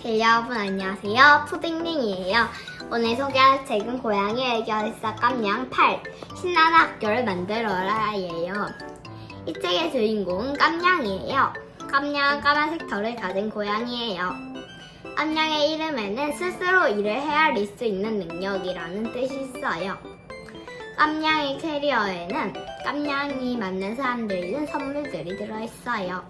제 여러분 안녕하세요. 푸딩링이에요. 오늘 소개할 책은 고양이의 결사 깜냥 8 신나는 학교를 만들어라예요. 이 책의 주인공은 깜냥이에요. 깜냥은 까만색 털을 가진 고양이에요. 깜냥의 이름에는 스스로 일을 헤아릴 수 있는 능력이라는 뜻이 있어요. 깜냥의 캐리어에는 깜냥이 만난 사람들이 준 선물들이 들어있어요.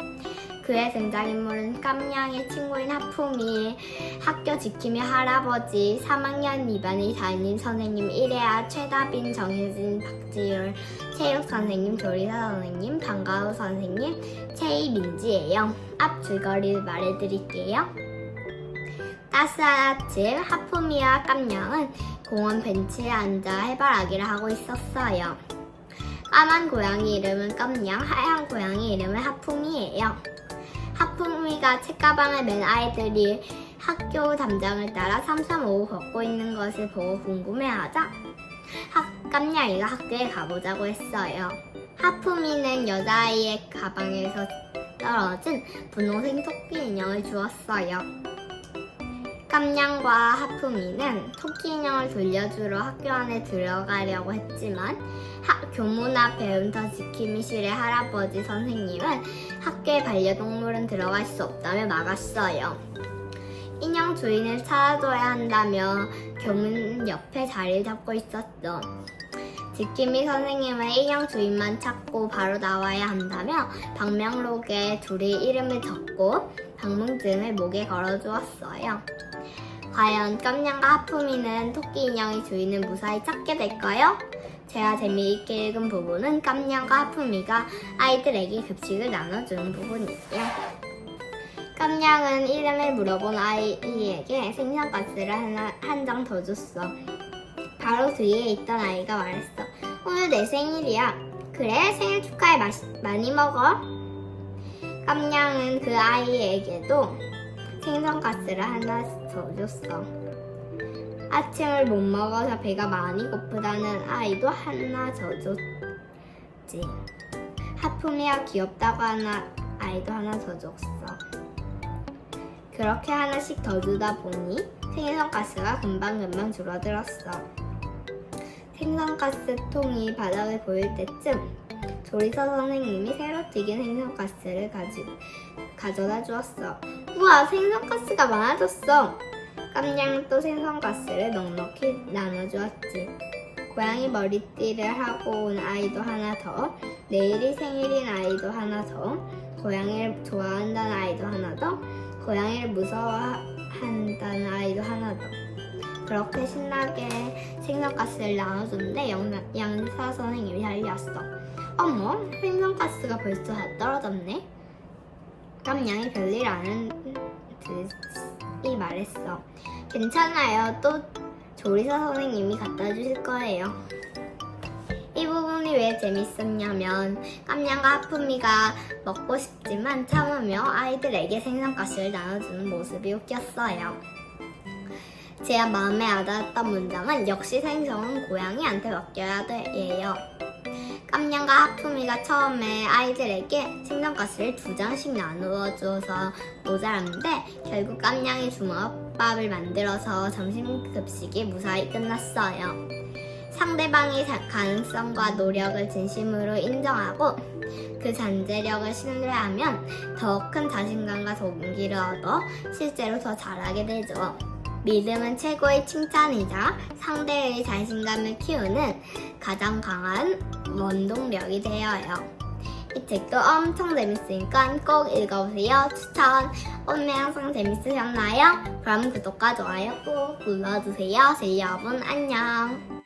그의 등장인물은 깜냥의 친구인 하품이, 학교 지킴이 할아버지, 3학년 2반의 담임 선생님 이래아, 최다빈, 정혜진, 박지율, 체육 선생님, 조리사 선생님, 방과후 선생님, 최이민지예요. 앞 줄거리를 말해드릴게요. 따스한 아침, 하품이와 깜냥은 공원 벤치에 앉아 해바라기를 하고 있었어요. 까만 고양이 이름은 깜냥, 하얀 고양이 이름은. 하품이가 책가방을 맨 아이들이 학교 담장을 따라 335 걷고 있는 것을 보고 궁금해하자 학, 깜냥이가 학교에 가보자고 했어요. 하품이는 여자아이의 가방에서 떨어진 분홍색 토끼 인형을 주었어요. 깜냥과 하품이는 토끼 인형을 돌려주러 학교 안에 들어가려고 했지만 하- 교문 앞 배운터 지킴이실의 할아버지 선생님은 학교에 반려동물은 들어갈 수 없다며 막았어요. 인형 주인을 찾아줘야 한다며 교문 옆에 자리를 잡고 있었죠. 지킴이 선생님은 인형 주인만 찾고 바로 나와야 한다며 방명록에 둘이 이름을 적고 방문증을 목에 걸어주었어요. 과연 깜냥과 하품이는 토끼 인형의 주인을 무사히 찾게 될까요? 제가 재미있게 읽은 부분은 깜냥과 하품이가 아이들에게 급식을 나눠주는 부분이에요. 깜냥은 이름을 물어본 아이에게 생선가스를 한 장 더 줬어. 바로 뒤에 있던 아이가 말했어. 오늘 내 생일이야. 그래, 생일 축하해. 마시, 많이 먹어. 깜냥은 그 아이에게도 생선가스를 하나 더 줬어. 아침을 못 먹어서 배가 많이 고프다는 아이도 하나 더 줬지. 하품이야 귀엽다고 하는 아이도 하나 더 줬어. 그렇게 하나씩 더 주다 보니 생선가스가 금방금방 줄어들었어. 생선가스 통이 바닥을 보일 때쯤 조리사 선생님이 새로 튀긴 생선가스를 가지, 가져다 주었어. 우와, 생선가스가 많아졌어. 깜냥은 또 생선가스를 넉넉히 나눠주었지. 고양이 머리띠를 하고 온 아이도 하나 더, 내일이 생일인 아이도 하나 더, 고양이를 좋아한다는 아이도 하나 더, 고양이를 무서워한다는 아이도 하나 더. 그렇게 신나게 생선가스를 나눠줬는데 영- 양사 선생님이 달렸어. 어머, 생선가스가 벌써 다 떨어졌네. 깜냥이 별일 아는 듯이 말했어. 괜찮아요. 또 조리사 선생님이 갖다 주실 거예요. 이 부분이 왜 재밌었냐면 깜냥과 하품이가 먹고 싶지만 참으며 아이들에게 생선가스를 나눠주는 모습이 웃겼어요. 제가 마음에 와닿았던 문장은 역시 생선은 고양이한테 맡겨야 돼예요. 깜냥과 하품이가 처음에 아이들에게 생선가스를 두 장씩 나누어 줘서 모자랐는데 결국 깜냥이 주먹밥을 만들어서 점심 급식이 무사히 끝났어요. 상대방의 자- 가능성과 노력을 진심으로 인정하고 그 잠재력을 신뢰하면 더 큰 자신감과 동기를 얻어 실제로 더 잘하게 되죠. 믿음은 최고의 칭찬이자 상대의 자신감을 키우는 가장 강한 원동력이 되어요. 이 책도 엄청 재밌으니까 꼭 읽어보세요. 추천! 오늘 영상 재밌으셨나요? 그럼 구독과 좋아요 꼭 눌러주세요. 제 여러분 안녕!